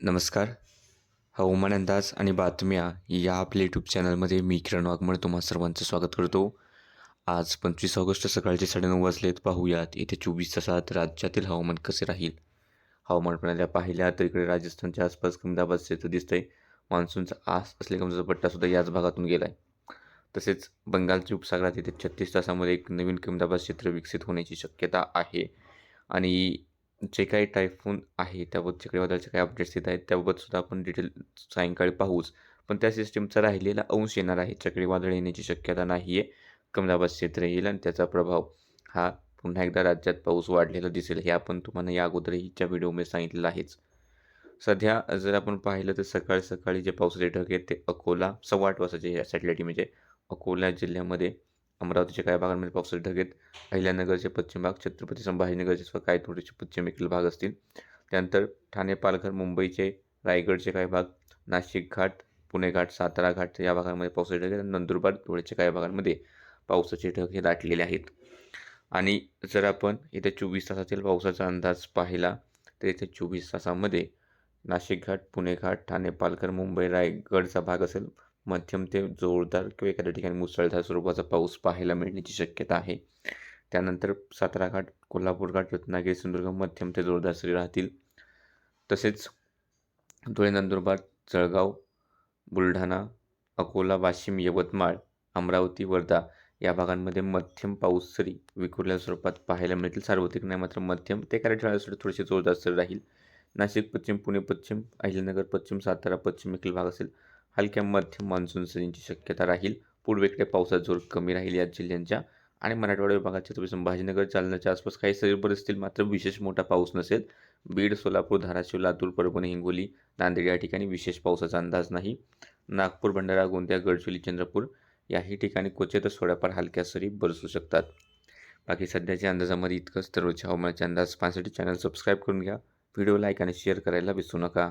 नमस्कार. हवामान अंदाज आणि बातम्या या आपल्या यूट्यूब चॅनलमध्ये मी किरण वाघमळ तुम्हा सर्वांचं स्वागत करतो. आज पंचवीस ऑगस्ट सकाळचे साडेनऊ वाजलेत. पाहूयात येत्या चोवीस तासात राज्यातील हवामान कसे राहील? हवामान प्रणाल्या पाहिल्या तर इकडे राजस्थानच्या आसपास कमी दाबाचं क्षेत्र दिसतंय. मान्सूनचा आस असलेला कमजाचा पट्टासुद्धा याच भागातून गेला आहे तसेच बंगालच्या उपसागरात येत्या छत्तीस तासामध्ये एक नवीन कमी दाबाचं क्षेत्र विकसित होण्याची शक्यता आहे. आणि जे काही टायफून आहे त्याबाबत चक्रीवादळाचे काही अपडेट्स येत आहेत त्याबाबतसुद्धा आपण डिटेल सायंकाळी पाहूच. पण त्या सिस्टीमचा राहिलेला अंश येणार आहे. चक्रीवादळ येण्याची शक्यता नाही आहे कमदाबाद क्षेत्र येईल आणि त्याचा प्रभाव हा पुन्हा एकदा राज्यात पाऊस वाढलेला दिसेल हे आपण तुम्हाला या अगोदरहीच्या व्हिडिओमध्ये सांगितलेलं आहेच. सध्या जर आपण पाहिलं तर सकाळी सकाळी जे पावसाचे ढग आहेत ते अकोला सव्वा आठ वाजताचे या सॅटेलाईट म्हणजे अकोला जिल्ह्यामध्ये. अमरावतीच्या काही भागांमध्ये पावसाचे ढग आहेत. अहिल्यानगरचे पश्चिम भाग छत्रपती संभाजीनगरचे सुद्धा काही थोडेसे पश्चिमेकडील भाग असतील. त्यानंतर ठाणे पालघर मुंबईचे रायगडचे काही भाग नाशिक घाट पुणे घाट सातारा घाट या भागांमध्ये पावसाचे ढग आहेत नंदुरबार धुळेच्या काही भागांमध्ये पावसाचे ढग हे दाटलेले आहेत. आणि जर आपण येत्या चोवीस तासातील पावसाचा अंदाज पाहिला तर येत्या चोवीस तासामध्ये नाशिक घाट पुणे घाट ठाणे पालघर मुंबई रायगडचा भाग असेल. मध्यम ते जोरदार किंवा एखाद्या ठिकाणी मुसळधार स्वरूपाचा पाऊस पाहायला मिळण्याची शक्यता आहे. त्यानंतर सातारा घाट कोल्हापूर घाट रत्नागिरी सिंधुदुर्ग मध्यम ते जोरदार सरी राहतील. तसेच धुळे नंदुरबार जळगाव बुलढाणा अकोला वाशिम यवतमाळ अमरावती वर्धा या भागांमध्ये मध्यम पाऊस सरी विखुरल्या स्वरूपात पाहायला मिळतील. सार्वत्रिक नाही मात्र मध्यम ते काही ठिकाणी थोडेसे जोरदार सरी राहील. नाशिक पश्चिम पुणे पश्चिम अहिल्यानगर पश्चिम सातारा पश्चिम भाग असेल. हलक्या मध्यम मान्सून सरींची शक्यता राहील. पूर्वेकडे पावसात जोर कमी राहील या जिल्ह्यांच्या आणि मराठवाडा विभागात छत्रपती संभाजीनगर जालन्याच्या आसपास काही सरी बरसतील मात्र विशेष मोठा पाऊस नसेल. बीड सोलापूर धाराशिव लातूर परभणी हिंगोली नांदेड या ठिकाणी विशेष पावसाचा अंदाज नाही. नागपूर भंडारा गोंदिया गडचिरोली चंद्रपूर याही ठिकाणी क्वचितच थोड्याफार हलक्या सरी बरसू शकतात. बाकी सध्याच्या अंदाजामध्ये इतकंच. दररोजच्या हवामानाचे अंदाज पाहण्यासाठी चॅनल सबस्क्राईब करून घ्या. व्हिडिओ लाईक आणि शेअर करायला विसरू नका.